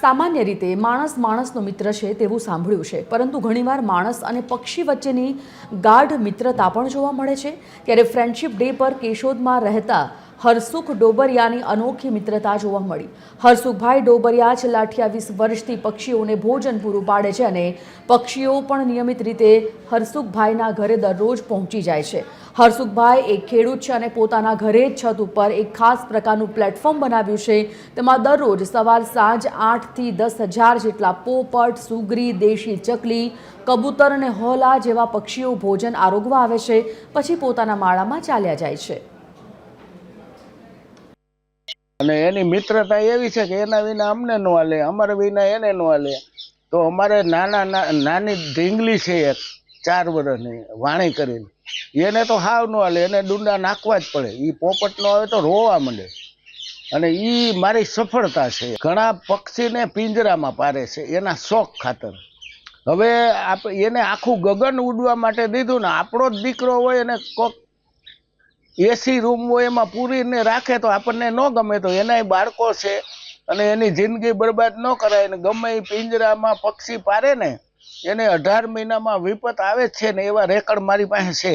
સામાન્ય રીતે માણસ માણસનો મિત્ર છે તેવું સાંભળ્યું છે, પરંતુ ઘણીવાર માણસ અને પક્ષી વચ્ચેની ગાઢ મિત્રતા પણ જોવા મળે છે. ત્યારે ફ્રેન્ડશિપ ડે પર કેશોદમાં રહેતા હરસુખ ડોબરિયાની અનોખી મિત્રતા જોવા મળી. હરસુખભાઈ ડોબરિયા છેલ્લા અઠ્યાવીસ વર્ષથી પક્ષીઓને ભોજન પૂરું પાડે છે અને પક્ષીઓ પણ નિયમિત રીતે હરસુખભાઈના ઘરે દરરોજ પહોંચી જાય છે. હરસુખભાઈ એક ખેડૂત છે અને પોતાના ઘરે જ છત ઉપર એક ખાસ પ્રકારનું પ્લેટફોર્મ બનાવ્યું છે. તેમાં દરરોજ સવાર સાંજ આઠથી દસ હજાર જેટલા પોપટ, સુગરી, દેશી ચકલી, કબૂતર અને હોલા જેવા પક્ષીઓ ભોજન આરોગવા આવે છે. પછી પોતાના માળામાં ચાલ્યા જાય છે. અને એની મિત્રતા એવી છે કે એના વિના અમને ન હાલે, અમારા વિના એને ન હાલે. તો અમારે નાના નાની ઢીંગલી છે એક, ચાર વર્ષની વાણી કરીને. એને તો હાવ ન હાલે, એને ડુંડા નાખવા જ પડે. એ પોપટ નો આવે તો રોવા માંડે. અને એ મારી સફળતા છે. ઘણા પક્ષીને પિંજરામાં પારે છે, એના શોખ ખાતર. હવે આપ, એને આખું ગગન ઉડવા માટે દીધું ને, આપણો જ દીકરો હોય અને કોક એસી રૂમ હોય એમાં પૂરીને રાખે તો આપણને ન ગમે તો એનાય બાળકો છે અને એની જિંદગી બરબાદ ન કરાય ને ગમે એ પિંજરામાં પક્ષી પારે ને એને અઢાર મહિનામાં વિપત આવે છે ને એવા રેકર્ડ મારી પાસે છે.